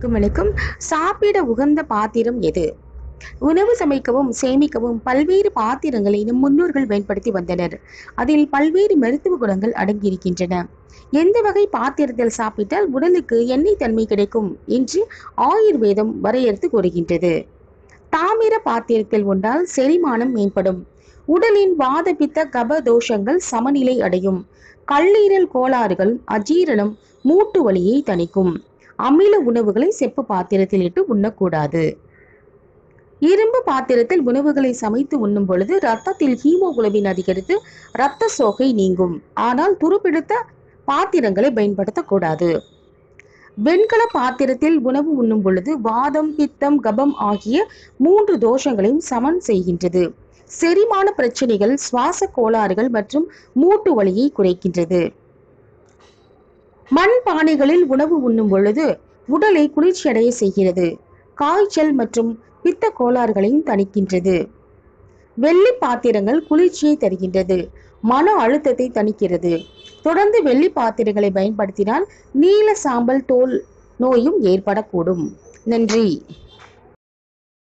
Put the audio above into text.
வணக்கம். சாப்பிட உகந்த பாத்திரம் எது? உணவு சமைக்கவும் சேமிக்கவும் பல்வேறு பாத்திரங்களை நம் முன்னோர்கள் பயன்படுத்தி வந்தனர். அதில் பல்வேறு மருத்துவ குணங்கள் அடங்கியிருக்கின்றன. எந்த வகை பாத்திரத்தில் சாப்பிட்டால் உடலுக்கு எண்ணெய் தன்மை கிடைக்கும் என்று ஆயுர்வேதம் வரையறுத்து கூறுகின்றது. தாமிர பாத்திரத்தில் உண்டால் செரிமானம் மேம்படும். உடலின் வாதபித்த கப தோஷங்கள் சமநிலை அடையும். கல்லீரல் கோளாறுகள் அஜீரணம் மூட்டு வலியை தணிக்கும். அமில உணவுகளை செப்பு பாத்திரத்தில் இட்டு உண்ணக்கூடாது. இரும்பு பாத்திரத்தில் உணவுகளை சமைத்து உண்ணும் பொழுது ரத்தத்தில் ஹீமோகுளோபின் அதிகரித்து இரத்த சோகை நீங்கும். ஆனால் துருப்பிடித்த பாத்திரங்களை பயன்படுத்தக்கூடாது. வெண்கல பாத்திரத்தில் உணவு உண்ணும் பொழுது வாதம் பித்தம் கபம் ஆகிய மூன்று தோஷங்களையும் சமன் செய்கின்றது. செரிமான பிரச்சனைகள் சுவாச கோளாறுகள் மற்றும் மூட்டு வலியை குறைக்கின்றது. மண் பானைகளில் உணவு உண்ணும் பொழுது உடலை குளிர்ச்சியடைய செய்கிறது. காய்ச்சல் மற்றும் பித்த கோளாறுகளையும் தணிக்கின்றது. வெள்ளி பாத்திரங்கள் குளிர்ச்சியை தருகின்றது. மன அழுத்தத்தை தணிக்கிறது. தொடர்ந்து வெள்ளி பாத்திரங்களை பயன்படுத்தினால் நீல சாம்பல் தோல் நோயும் ஏற்படக்கூடும். நன்றி.